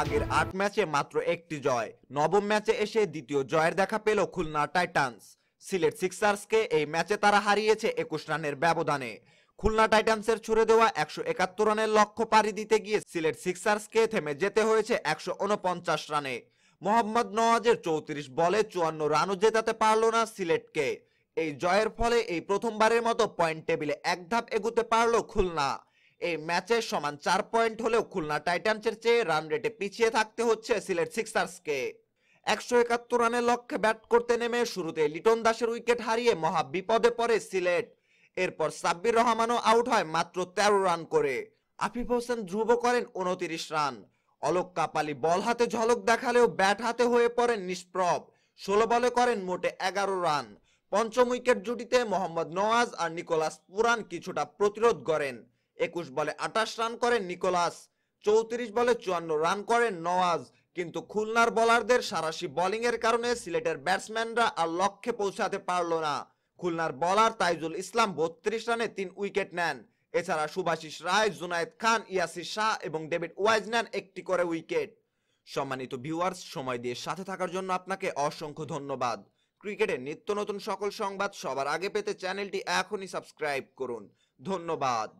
আগের আট ম্যাচে মাত্র একটি জয়। নবম ম্যাচে এসে দ্বিতীয় জয়ের দেখা পেল খুলনা টাইটান্স। সিলেট সিক্সার্সকে এই ম্যাচে তারা হারিয়েছে একুশ রানের ব্যবধানে। খুলনা টাইটান্সের ছুড়ে দেওয়া একশো একাত্তর রানের লক্ষ্য পাড়ি দিতে গিয়ে সিলেট সিক্সার্সকে থেমে যেতে হয়েছে একশো উনপঞ্চাশ রানে। মোহাম্মদ নওয়াজের চৌত্রিশ বলে চুয়ান্ন রানও জেতাতে পারল না সিলেটকে। এই জয়ের ফলে এই প্রথমবারের মতো পয়েন্ট টেবিলে এক ধাপ এগুতে পারল খুলনা। এই ম্যাচে সমান চার পয়েন্ট হলেও খুলনা টাইটান্সের চেয়ে রান রেটে পিছিয়ে থাকতে হচ্ছে সিলেট সিক্সার্সকে একশো একাত্তর রানের লক্ষ্যে ব্যাট করতে নেমে শুরুতে লিটন দাসের উইকেট হারিয়ে মহা বিপদে পড়ে সিলেট। এরপর সাব্বির রহমানও আউট হয় মাত্র তেরো রান করে। আফিফ হোসেন ধ্রুব করেন উনতিরিশ রান অলোক কাপালি বল হাতে ঝলক দেখালেও ব্যাট হাতে হয়ে পড়েন নিষ্প্রভ। ষোলো বলে করেন মোটে এগারো রান পঞ্চম উইকেট জুটিতে মোহাম্মদ নওয়াজ আর নিকোলাস পুরান কিছুটা প্রতিরোধ করেন। একুশ বলে আঠাশ রান করেন নিকোলাস, চৌত্রিশ বলে চুয়ান্ন রান করেন নওয়াজ। কিন্তু খুলনার বোলারদের সারাশি বোলিং এর কারণে সিলেটের ব্যাটসম্যানরা আর লক্ষ্যে পৌঁছাতে পারল না। খুলনার বোলার তাইজুল ইসলাম বত্রিশ রানে তিন উইকেট নেন। এছাড়া সুভাষিস রায়, জুনায়েদ খান, ইয়াসির শাহ এবং ডেভিড ওয়াইজ নেন একটি করে উইকেট। সম্মানিত ভিউয়ার্স, সময় দিয়ে সাথে থাকার জন্য আপনাকে অসংখ্য ধন্যবাদ। ক্রিকেটের নিত্য নতুন সকল সংবাদ সবার আগে পেতে চ্যানেলটি এখনই সাবস্ক্রাইব করুন। ধন্যবাদ।